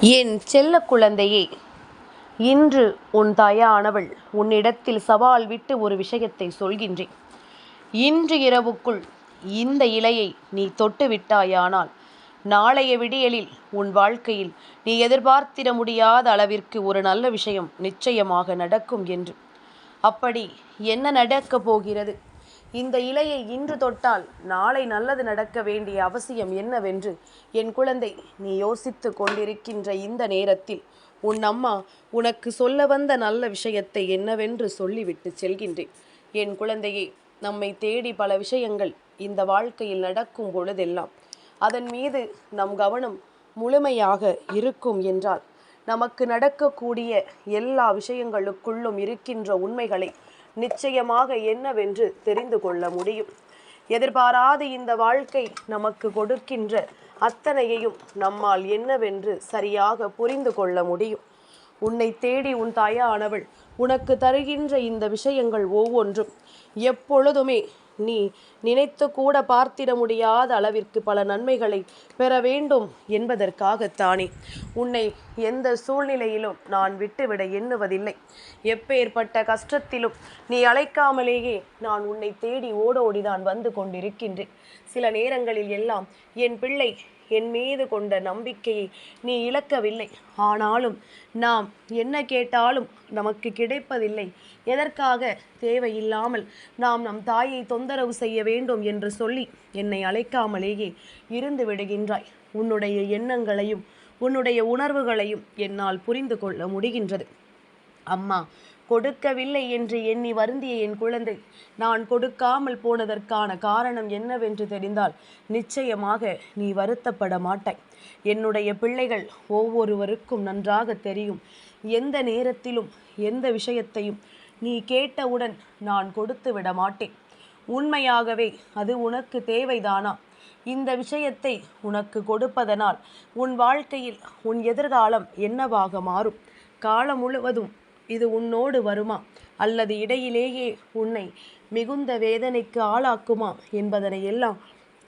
என் செல்ல குழந்தையே இன்று உன் தாயானவள் உன்னிடத்தில் சவால் விட்டு ஒரு விஷயத்தை சொல்கின்றேன். இன்று இரவுக்குள் இந்த இலையை நீ தொட்டு விட்டாயானால் நாளைய விடியலில் உன் வாழ்க்கையில் நீ எதிர்பார்த்திட முடியாத அளவிற்கு ஒரு நல்ல விஷயம் நிச்சயமாக நடக்கும் என்று. அப்படி என்ன நடக்கப் போகிறது? இந்த இலையை இன்று தொட்டால் நாளை நல்லது நடக்க வேண்டிய அவசியம் என்னவென்று என் குழந்தை நீ யோசித்து கொண்டிருக்கின்ற இந்த நேரத்தில் உன் அம்மா உனக்கு சொல்ல வந்த நல்ல விஷயத்தை என்னவென்று சொல்லிவிட்டு செல்கின்றேன். என் குழந்தையே நம்மை தேடி பல விஷயங்கள் இந்த வாழ்க்கையில் நடக்கும் பொழுதெல்லாம் அதன் மீது நம் கவனம் முழுமையாக இருக்கும் என்றால் நமக்கு நடக்கக்கூடிய எல்லா விஷயங்களுக்குள்ளும் இருக்கின்ற உண்மைகளை நிச்சயமாக என்னவென்று தெரிந்து கொள்ள முடியும். எதிர்பாராத இந்த வாழ்க்கை நமக்கு கொடுக்கின்ற அத்தனையையும் நம்மால் என்னவென்று சரியாக புரிந்து கொள்ள முடியும். உன்னை தேடி உன் தாயானவள் உனக்கு தருகின்ற இந்த விஷயங்கள் ஒவ்வொன்றும் எப்பொழுதுமே நீ நினைத்து கூட பார்த்திட முடியாத அளவிற்கு பல நன்மைகளை பெற வேண்டும் என்பதற்காகத்தானே. உன்னை எந்த சூழ்நிலையிலும் நான் விட்டுவிட எண்ணுவதில்லை. எப்பேற்பட்ட கஷ்டத்திலும் நீ அழைக்காமலேயே நான் உன்னை தேடி ஓடோடிதான் வந்து கொண்டிருக்கின்றேன். சில நேரங்களில் எல்லாம் என் பிள்ளை என் மீது கொண்ட நம்பிக்கையை நீ இழக்கவில்லை. ஆனாலும் நாம் என்ன கேட்டாலும் நமக்கு கிடைப்பதில்லை. எதற்காக தேவையில்லாமல் நாம் நம் தாயை தொந்தரவு செய்ய வேண்டும் என்று சொல்லி என்னை அழைக்காமலேயே இருந்து விடுகின்றாய். உன்னுடைய எண்ணங்களையும் உன்னுடைய உணர்வுகளையும் என்னால் புரிந்து கொள்ள முடிகின்றது. அம்மா கொடுக்கவில்லை என்று எண்ணி வருந்திய என் குழந்தை நான் கொடுக்காமல் போனதற்கான காரணம் என்னவென்று தெரிந்தால் நிச்சயமாக நீ வருத்தப்பட மாட்டாய். என்னுடைய பிள்ளைகள் ஒவ்வொருவருக்கும் நன்றாக தெரியும். எந்த நேரத்திலும் எந்த விஷயத்தையும் நீ கேட்டவுடன் நான் கொடுத்து விட மாட்டேன். உண்மையாகவே அது உனக்கு தேவைதானா? இந்த விஷயத்தை உனக்கு கொடுப்பதனால் உன் வாழ்க்கையில் உன் எதிர்காலம் என்னவாக மாறும்? காலம் முழுவதும் இது உன்னோடு வருமா? அல்லது இடையிலேயே உன்னை மிகுந்த வேதனைக்கு ஆளாக்குமா என்பதனை எல்லாம்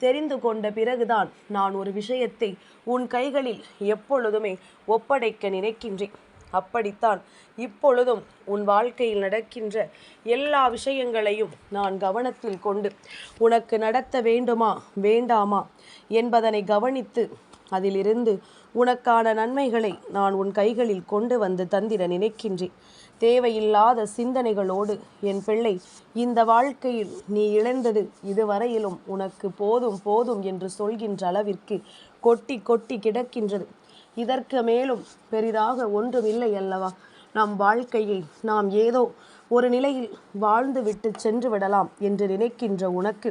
தெரிந்து கொண்ட பிறகுதான் நான் ஒரு விஷயத்தை உன் கைகளில் எப்பொழுதுமே ஒப்படைக்க நினைக்கின்றேன். அப்படித்தான் இப்பொழுதும் உன் வாழ்க்கையில் நடக்கின்ற எல்லா விஷயங்களையும் நான் கவனத்தில் கொண்டு உனக்கு நடத்த வேண்டுமா வேண்டாமா என்பதனை கவனித்து அதிலிருந்து உனக்கான நன்மைகளை நான் உன் கைகளில் கொண்டு வந்து தந்திட நினைக்கின்றேன். தேவையில்லாத சிந்தனைகளோடு என் பிள்ளை இந்த வாழ்க்கையில் நீ இழந்தது இதுவரையிலும் உனக்கு போதும் போதும் என்று சொல்கின்ற அளவிற்கு கொட்டி கொட்டி கிடக்கின்றது. இதற்கு மேலும் பெரிதாக ஒன்றுமில்லை அல்லவா? நம் வாழ்க்கையை நாம் ஏதோ ஒரு நிலையில் வாழ்ந்து விட்டு சென்று விடலாம் என்று நினைக்கின்ற உனக்கு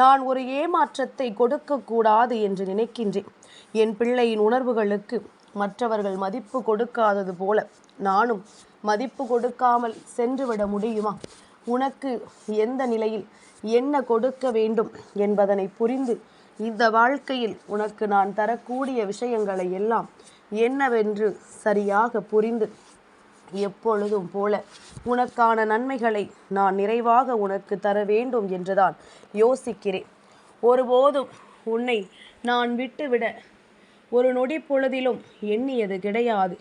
நான் ஒரு ஏமாற்றத்தை கொடுக்கக்கூடாது என்று நினைக்கின்றேன். என் பிள்ளையின் உணர்வுகளுக்கு மற்றவர்கள் மதிப்பு கொடுக்காதது போல நானும் மதிப்பு கொடுக்காமல் சென்றுவிட முடியுமா? உனக்கு எந்த நிலையில் என்ன கொடுக்க வேண்டும் என்பதனை புரிந்து இந்த வாழ்க்கையில் உனக்கு நான் தரக்கூடிய விஷயங்களை எல்லாம் என்னவென்று சரியாக புரிந்து எப்பொழுதும் போல உனக்கான நன்மைகளை நான் நிறைவாக உனக்கு தர வேண்டும் என்றுதான் யோசிக்கிறேன். ஒருபோதும் உன்னை நான் விட்டுவிட ஒரு நொடி பொழுதிலும் எண்ணியது கிடையாது.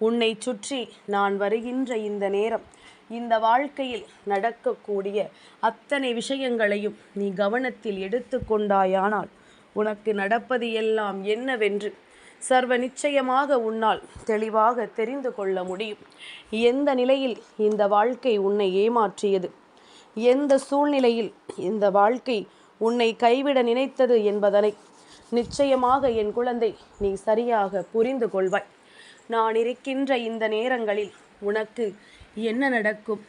உன்னை சுற்றி நான் வருகின்ற இந்த நேரம் இந்த வாழ்க்கையில் நடக்கக்கூடிய அத்தனை விஷயங்களையும் நீ கவனத்தில் எடுத்துக்கொண்டாயானால் உனக்கு நடப்பது எல்லாம் என்னவென்று சர்வ நிச்சயமாக உன்னால் தெளிவாக தெரிந்து கொள்ள முடியும். எந்த நிலையில் இந்த வாழ்க்கை உன்னை ஏமாற்றியது? எந்த சூழ்நிலையில் இந்த வாழ்க்கை உன்னை கைவிட நினைத்தது என்பதனை நிச்சயமாக என் குழந்தை நீ சரியாக புரிந்து கொள்வாய். நான் இருக்கின்ற இந்த நேரங்களில் உனக்கு என்ன நடக்கும்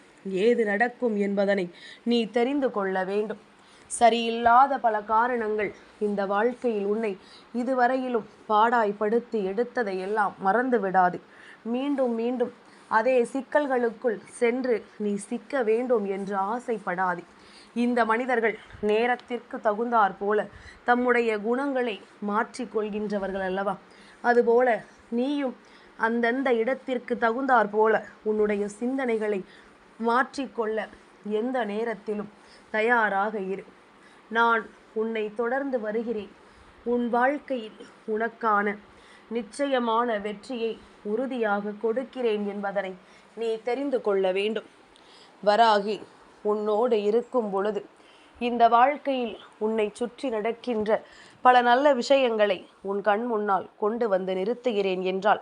ஏது நடக்கும் என்பதனை நீ தெரிந்து கொள்ள வேண்டும். சரியில்லாத பல காரணங்கள் இந்த வாழ்க்கையில் உன்னை இதுவரையிலும் பாடாய்படுத்தி எடுத்ததையெல்லாம் மறந்து விடாது. மீண்டும் மீண்டும் அதே சிக்கல்களுக்குள் சென்று நீ சிக்க வேண்டும் என்று ஆசைப்படாதே. இந்த மனிதர்கள் நேரத்திற்கு தகுந்தாற் போல தம்முடைய குணங்களை மாற்றிக்கொள்கின்றவர்கள் அல்லவா? அதுபோல நீயும் அந்தந்த இடத்திற்கு தகுந்தாற் போல உன்னுடைய சிந்தனைகளை மாற்றிக்கொள்ள எந்த நேரத்திலும் தயாராக இரு. நான் உன்னை தொடர்ந்து வருகிறேன். உன் வாழ்க்கையில் உனக்கான நிச்சயமான வெற்றியை உறுதியாக கொடுக்கிறேன் என்பதனை நீ தெரிந்து கொள்ள வேண்டும். வராகி உன்னோடு இருக்கும் பொழுது இந்த வாழ்க்கையில் உன்னை சுற்றி நடக்கின்ற பல நல்ல விஷயங்களை உன் கண் முன்னால் கொண்டு வந்து நிறுத்துகிறேன் என்றால்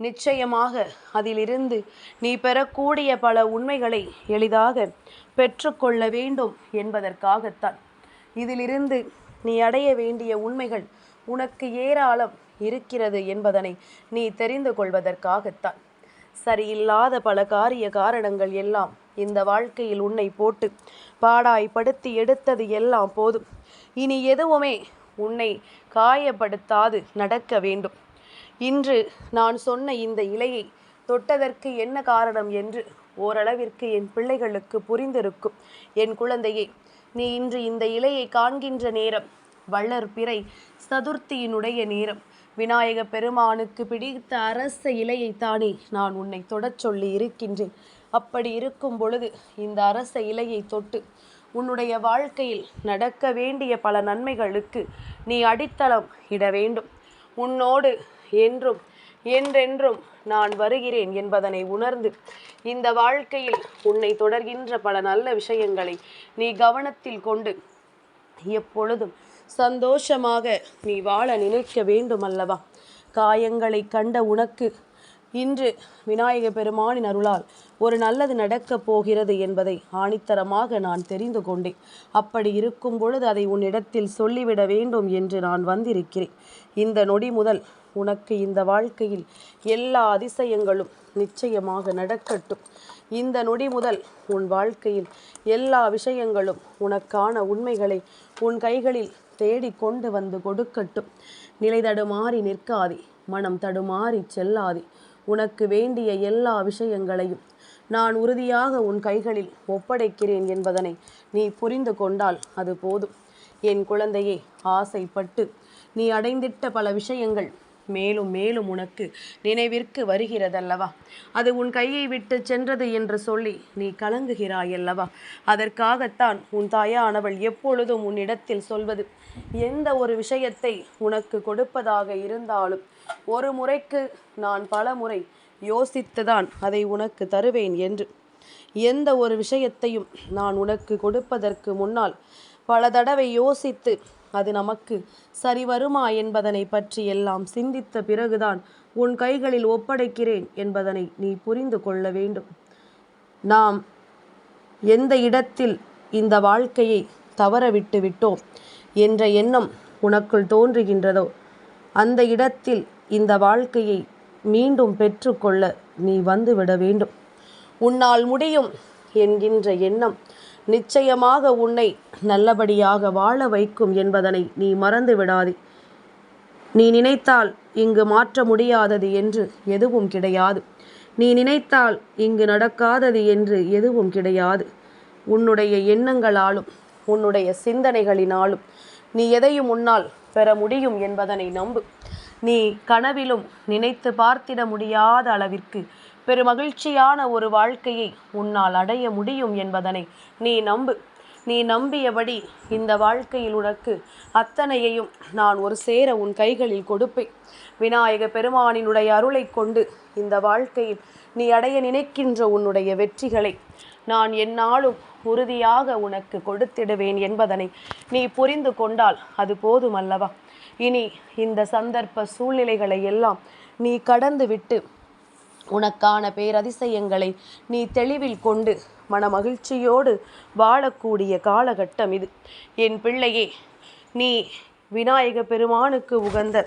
நிச்சயமாக அதிலிருந்து நீ பெறக்கூடிய பல உண்மைகளை எளிதாக பெற்றுக்கொள்ள வேண்டும் என்பதற்காகத்தான். இதிலிருந்து நீ அடைய வேண்டிய உண்மைகள் உனக்கு ஏராளம் இருக்கிறது என்பதனை நீ தெரிந்து கொள்வதற்காகத்தான். சரியில்லாத பல காரிய காரணங்கள் எல்லாம் இந்த வாழ்க்கையில் உன்னை போட்டு பாடாய்படுத்தி எடுத்தது எல்லாம் போதும். இனி எதுவுமே உன்னை காயப்படுத்தாது நடக்க வேண்டும். இன்று நான் சொன்ன இந்த இலையை தொட்டதற்கு என்ன காரணம் என்று ஓரளவிற்கு என் பிள்ளைகளுக்கு புரிந்திருக்கும். என் குழந்தையே நீ இன்று இந்த இலையை காண்கின்ற நேரம் வள்ளர் பிறை சதுர்த்தியினுடைய நேரம். விநாயக பெருமானுக்கு பிடித்த அரச இலையைத்தானே நான் உன்னை தொடச் சொல்லி இருக்கின்றேன். அப்படி இருக்கும் பொழுது இந்த அரச இலையை தொட்டு உன்னுடைய வாழ்க்கையில் நடக்க வேண்டிய பல நன்மைகளுக்கு நீ அடித்தளம் இட வேண்டும். உன்னோடு என்றும் என்றென்றும் நான் வருகிறேன் என்பதனை உணர்ந்து இந்த வாழ்க்கையில் உன்னை தொடர்கின்ற பல நல்ல விஷயங்களை நீ கவனத்தில் கொண்டு எப்பொழுதும் சந்தோஷமாக நீ வாழ நினைக்க வேண்டும் அல்லவா காயங்களை கண்ட உனக்கு இன்று விநாயக பெருமானின் அருளால் ஒரு நல்லது நடக்கப் போகிறது என்பதை ஆணித்தரமாக நான் தெரிந்து கொண்டேன். அப்படி இருக்கும் பொழுது அதை உன்னிடத்தில் சொல்லிவிட வேண்டும் என்று நான் வந்திருக்கிறேன். இந்த நொடி முதல் உனக்கு இந்த வாழ்க்கையில் எல்லா அதிசயங்களும் நிச்சயமாக நடக்கட்டும். இந்த நொடி முதல் உன் வாழ்க்கையில் எல்லா விஷயங்களும் உனக்கான உண்மைகளை உன் கைகளில் தேடி கொண்டு வந்து கொடுக்கட்டும். நிலை தடுமாறி நிற்காதே. மனம் தடுமாறி செல்லாதே. உனக்கு வேண்டிய எல்லா விஷயங்களையும் நான் உறுதியாக உன் கைகளில் ஒப்படைக்கிறேன் என்பதனை நீ புரிந்து கொண்டால் அது போதும். என் குழந்தையே ஆசைப்பட்டு நீ அடைந்திட்ட பல விஷயங்கள் மேலும் மேலும் உனக்கு நினைவிற்கு வருகிறதல்லவா? அது உன் கையை விட்டு சென்றது என்று சொல்லி நீ கலங்குகிறாயல்லவா? அதற்காகத்தான் உன் தாயானவள் எப்பொழுதும் உன்னிடத்தில் சொல்வது எந்த ஒரு விஷயத்தை உனக்கு கொடுப்பதாக இருந்தாலும் ஒரு முறைக்கு நான் பல முறை யோசித்துதான் அதை உனக்கு தருவேன் என்று. எந்த ஒரு விஷயத்தையும் நான் உனக்கு கொடுப்பதற்கு முன்னால் பல தடவை யோசித்து அது நமக்கு சரி வருமா என்பதனை பற்றி எல்லாம் சிந்தித்த பிறகுதான் உன் கைகளில் ஒப்படைக்கிறேன் என்பதனை நீ புரிந்து கொள்ள வேண்டும். நாம் எந்த இடத்தில் இந்த வாழ்க்கையை தவறவிட்டு விட்டோம் என்ற எண்ணம் உனக்குள் தோன்றுகின்றதோ அந்த இடத்தில் இந்த வாழ்க்கையை மீண்டும் பெற்றுக்கொள்ள நீ வந்துவிட வேண்டும். உன்னால் முடியும் என்கின்ற எண்ணம் நிச்சயமாக உன்னை நல்லபடியாக வாழ வைக்கும் என்பதனை நீ மறந்து விடாதே. நீ நினைத்தால் இங்கு மாற்ற முடியாதது என்று எதுவும் கிடையாது. நீ நினைத்தால் இங்கு நடக்காதது என்று எதுவும் கிடையாது. உன்னுடைய எண்ணங்களாலும் உன்னுடைய சிந்தனைகளினாலும் நீ எதையும் உன்னால் பெற முடியும் என்பதனை நம்பு. நீ கனவிலும் நினைத்து பார்த்திட முடியாத அளவிற்கு பெருமகிழ்ச்சியான ஒரு வாழ்க்கையை உன்னால் அடைய முடியும் என்பதனை நீ நம்பு. நீ நம்பியபடி இந்த வாழ்க்கையில் உனக்கு அத்தனையையும் நான் ஒரு சேர உன் கைகளில் கொடுப்பேன். விநாயக பெருமானினுடைய அருளை கொண்டு இந்த வாழ்க்கையில் நீ அடைய நினைக்கின்ற உன்னுடைய வெற்றிகளை நான் என்னாலும் உறுதியாக உனக்கு கொடுத்திடுவேன் என்பதனை நீ புரிந்து கொண்டால் அது போதுமல்லவா. இனி இந்த சந்தர்ப்ப சூழ்நிலைகளை எல்லாம் நீ கடந்து விட்டு உனக்கான பேரதிசயங்களை நீ தெளிவில் கொண்டு மன மகிழ்ச்சியோடு வாழக்கூடிய காலகட்டம் இது. என் பிள்ளையே நீ விநாயக பெருமானுக்கு உகந்த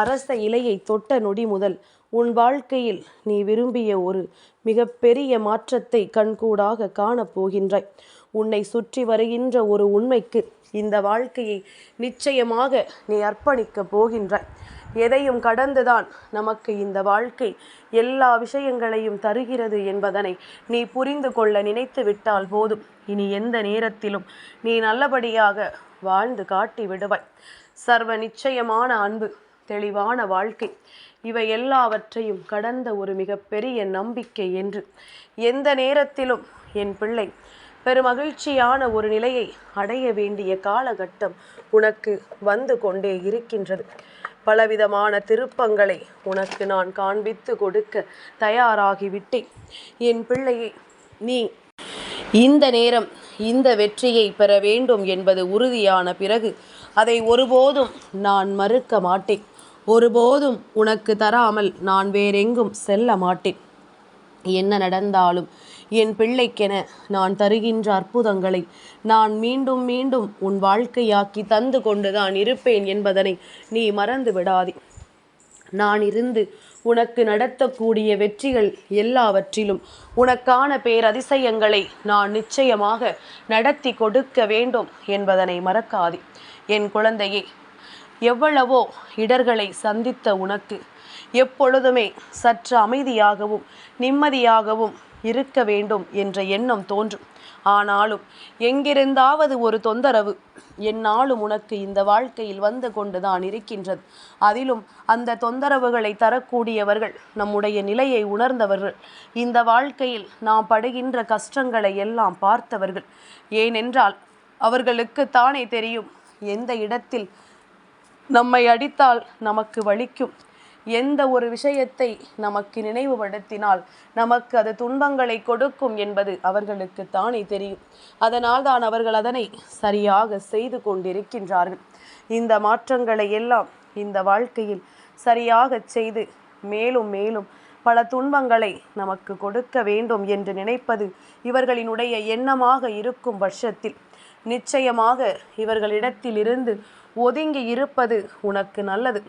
அரச இலையை தொட்ட நொடி முதல் உன் வாழ்க்கையில் நீ விரும்பிய ஒரு மிகப்பெரிய மாற்றத்தை கண்கூடாக காணப்போகின்றாய் உன்னை சுற்றி வருகின்ற ஒரு உண்மைக்கு இந்த வாழ்க்கையை நிச்சயமாக நீ அர்ப்பணிக்கப் போகின்றாய். எதையும் கடந்துதான் நமக்கு இந்த வாழ்க்கை எல்லா விஷயங்களையும் தருகிறது என்பதனை நீ புரிந்து கொள்ள நினைத்து விட்டால் போதும். இனி எந்த நேரத்திலும் நீ நல்லபடியாக வாழ்ந்து காட்டி விடுவாய். சர்வ நிச்சயமான அன்பு தெளிவான வாழ்க்கை இவை எல்லாவற்றையும் கடந்த ஒரு மிகப்பெரிய நம்பிக்கை என்று. எந்த நேரத்திலும் என் பிள்ளை பெருமகிழ்ச்சியான ஒரு நிலையை அடைய வேண்டிய காலகட்டம் உனக்கு வந்து கொண்டே இருக்கின்றது. பலவிதமான திருப்பங்களை உனக்கு நான் காண்பித்து கொடுக்க தயாராகிவிட்டேன். என் பிள்ளையை நீ இந்த நேரம் இந்த வெற்றியை பெற வேண்டும் என்பது உறுதியான பிறகு அதை ஒருபோதும் நான் மறுக்க மாட்டேன். ஒருபோதும் உனக்கு தராமல் நான் வேறெங்கும் செல்ல மாட்டேன். என்ன நடந்தாலும் என் பிள்ளைக்கென நான் தருகின்ற அற்புதங்களை நான் மீண்டும் மீண்டும் உன் வாழ்க்கையாக்கி தந்து கொண்டுதான் இருப்பேன் என்பதனை நீ மறந்து விடாதே. நான் இருந்து உனக்கு நடத்தக்கூடிய வெற்றிகள் எல்லாவற்றிலும் உனக்கான பேரதிசயங்களை நான் நிச்சயமாக நடத்தி கொடுக்க வேண்டும் என்பதனை மறக்காதே. என் குழந்தையே எவ்வளவோ இடர்களை சந்தித்த உனக்கு எப்பொழுதுமே சற்று அமைதியாகவும் நிம்மதியாகவும் இருக்க வேண்டும் என்ற எண்ணம் தோன்றும். ஆனாலும் எங்கிருந்தாவது ஒரு தொந்தரவு என்னாலும் உனக்கு இந்த வாழ்க்கையில் வந்து கொண்டுதான் இருக்கின்றது. அதிலும் அந்த தொந்தரவுகளை தரக்கூடியவர்கள் நம்முடைய நிலையை உணர்ந்தவர்கள். இந்த வாழ்க்கையில் நாம் படுகின்ற கஷ்டங்களை எல்லாம் பார்த்தவர்கள். ஏனென்றால் அவர்களுக்கு தானே தெரியும் எந்த இடத்தில் நம்மை அடித்தால் நமக்கு வலிக்கும். எந்த ஒரு விஷயத்தை நமக்கு நினைவுபடுத்தினால் நமக்கு அது துன்பங்களை கொடுக்கும் என்பது அவர்களுக்கு தானே தெரியும். அதனால் தான் அவர்கள் அதனை சரியாக செய்து கொண்டிருக்கின்றார்கள். இந்த மாற்றங்களை எல்லாம் இந்த வாழ்க்கையில் சரியாக செய்து மேலும் மேலும் பல துன்பங்களை நமக்கு கொடுக்க வேண்டும் என்று நினைப்பது இவர்களினுடைய எண்ணமாக இருக்கும் பட்சத்தில் நிச்சயமாக இவர்களிடத்திலிருந்து ஒதுங்கி இருப்பது உனக்கு நல்லது.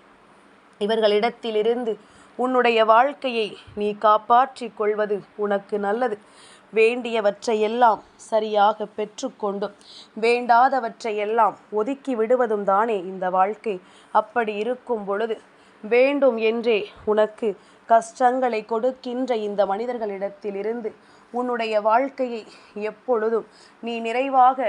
இவர்களிடத்திலிருந்து உன்னுடைய வாழ்க்கையை நீ காப்பாற்றிக் கொள்வது உனக்கு நல்லது. வேண்டியவற்றையெல்லாம் சரியாக பெற்றுக்கொண்டும் வேண்டாதவற்றையெல்லாம் ஒதுக்கி விடுவதும் தானே இந்த வாழ்க்கை. அப்படி இருக்கும் பொழுது வேண்டும் என்றே உனக்கு கஷ்டங்களை கொடுக்கின்ற இந்த மனிதர்களிடத்திலிருந்து உன்னுடைய வாழ்க்கையை எப்பொழுதும் நீ நிறைவாக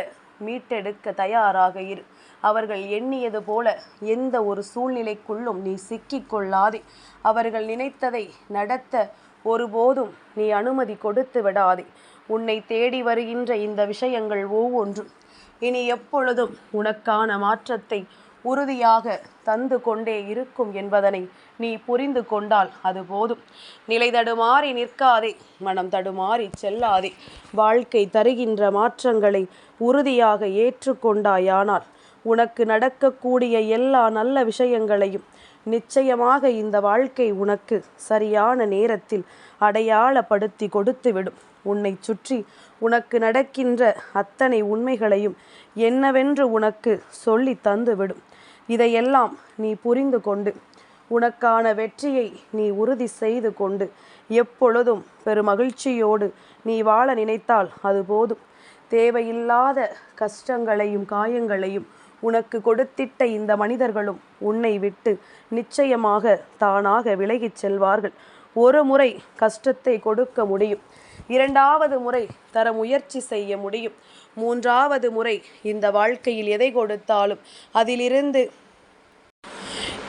மீட்டெடுக்க தயாராக இரு. அவர்கள் எண்ணியது போல எந்த ஒரு சூழ்நிலைக்குள்ளும் நீ சிக்கிக்கொள்ளாதே. அவர்கள் நினைத்ததை நடத்த ஒருபோதும் நீ அனுமதி கொடுத்து விடாதே. உன்னை தேடி வருகின்ற இந்த விஷயங்கள் ஒவ்வொன்றும் இனி எப்பொழுதும் உனக்கான மாற்றத்தை உறுதியாக தந்து கொண்டே இருக்கும் என்பதனை நீ புரிந்து கொண்டால் அது போதும். நிலை தடுமாறி நிற்காதே மனம் தடுமாறி செல்லாதே. வாழ்க்கை தருகின்ற மாற்றங்களை உறுதியாக ஏற்றுக்கொண்டாயானால் உனக்கு நடக்கக்கூடிய எல்லா நல்ல விஷயங்களையும் நிச்சயமாக இந்த வாழ்க்கை உனக்கு சரியான நேரத்தில் அடையாளப்படுத்தி கொடுத்துவிடும். உன்னை சுற்றி உனக்கு நடக்கின்ற அத்தனை உண்மைகளையும் என்னவென்று உனக்கு சொல்லி தந்துவிடும். இதையெல்லாம் நீ புரிந்து கொண்டு உனக்கான வெற்றியை நீ உறுதி செய்து கொண்டு எப்பொழுதும் பெருமகிழ்ச்சியோடு நீ வாழ நினைத்தால் அது போதும். தேவையில்லாத கஷ்டங்களையும் காயங்களையும் உனக்கு கொடுத்திட்ட இந்த மனிதர்களும் உன்னை விட்டு நிச்சயமாக தானாக விலகிச் செல்வார்கள். ஒரு முறை கஷ்டத்தை கொடுக்க முடியும். இரண்டாவது முறை தர முயற்சி செய்ய முடியும். மூன்றாவது முறை இந்த வாழ்க்கையில் எதை கொடுத்தாலும் அதிலிருந்து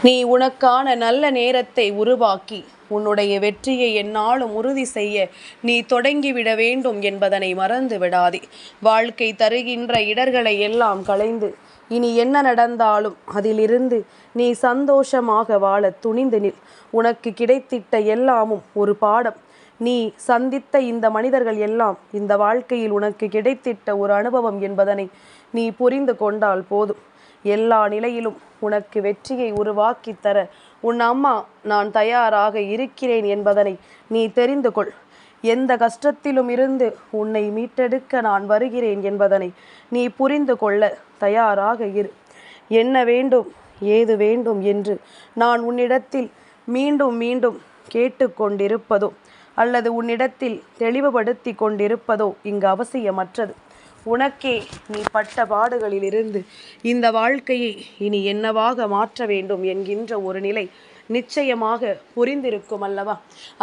நீ உனக்கான நல்ல நேரத்தை உருவாக்கி உன்னுடைய வெற்றியை என்னாலும் உறுதி செய்ய நீ தொடங்கிவிட வேண்டும் என்பதனை மறந்து விடாதே வாழ்க்கை தருகின்ற இடர்களை எல்லாம் களைந்து இனி என்ன நடந்தாலும் அதிலிருந்து நீ சந்தோஷமாக வாழ துணிந்து நில். உனக்கு கிடைத்திட்ட எல்லாமும் ஒரு பாடம். நீ சந்தித்த இந்த மனிதர்கள் எல்லாம் இந்த வாழ்க்கையில் உனக்கு கிடைத்திட்ட ஒரு அனுபவம் என்பதனை நீ புரிந்து கொண்டால் போதும். எல்லா நிலையிலும் உனக்கு வெற்றியை உருவாக்கி தர உன் அம்மா நான் தயாராக இருக்கிறேன் என்பதனை நீ தெரிந்து கொள். எந்த கஷ்டத்திலும் இருந்து உன்னை மீட்டெடுக்க நான் வருகிறேன் என்பதனை நீ புரிந்து கொள்ள. தயாராக இரு. என்ன வேண்டும் ஏது வேண்டும் என்று நான் உன்னிடத்தில் மீண்டும் மீண்டும் கேட்டுக்கொண்டிருப்பதோ அல்லது உன்னிடத்தில் தெளிவுபடுத்தி கொண்டிருப்பதோ இங்கு அவசியமற்றது. உனக்கே நீ பட்ட பாடுகளிலிருந்து இந்த வாழ்க்கையை இனி என்னவாக மாற்ற வேண்டும் என்கின்ற ஒரு நிலை நிச்சயமாக புரிந்திருக்கும் அல்லவா?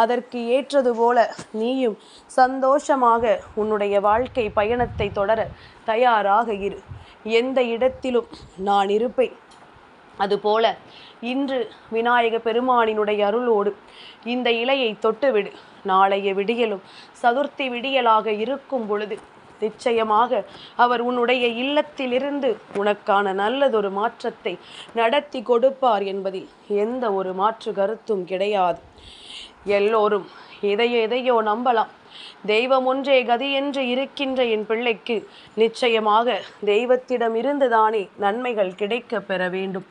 அதற்கு ஏற்றது போல நீயும் சந்தோஷமாக உன்னுடைய வாழ்க்கை பயணத்தை தொடர தயாராக இரு. எந்த இடத்திலும் நான் இருப்பேன். அதுபோல இன்று விநாயக பெருமானினுடைய அருளோடு இந்த இலையை தொட்டுவிடு. நாளைய விடியலும் சதுர்த்தி விடியலாக இருக்கும் பொழுது நிச்சயமாக அவர் உன்னுடைய இல்லத்திலிருந்து உனக்கான நல்லதொரு மாற்றத்தை நடத்தி கொடுப்பார் என்பதில் எந்த ஒரு மாற்று கருத்தும் கிடையாது. எல்லோரும் எதையோ எதையோ நம்பலாம். தெய்வம் ஒன்றே கதி என்று இருக்கின்ற என் பிள்ளைக்கு நிச்சயமாக தெய்வத்திடம் இருந்துதானே நன்மைகள் கிடைக்க பெற வேண்டும்.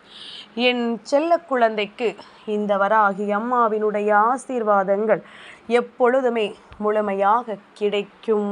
என் செல்ல குழந்தைக்கு இந்த வராகி அம்மாவினுடைய ஆசீர்வாதங்கள் எப்பொழுதுமே முழுமையாக கிடைக்கும்.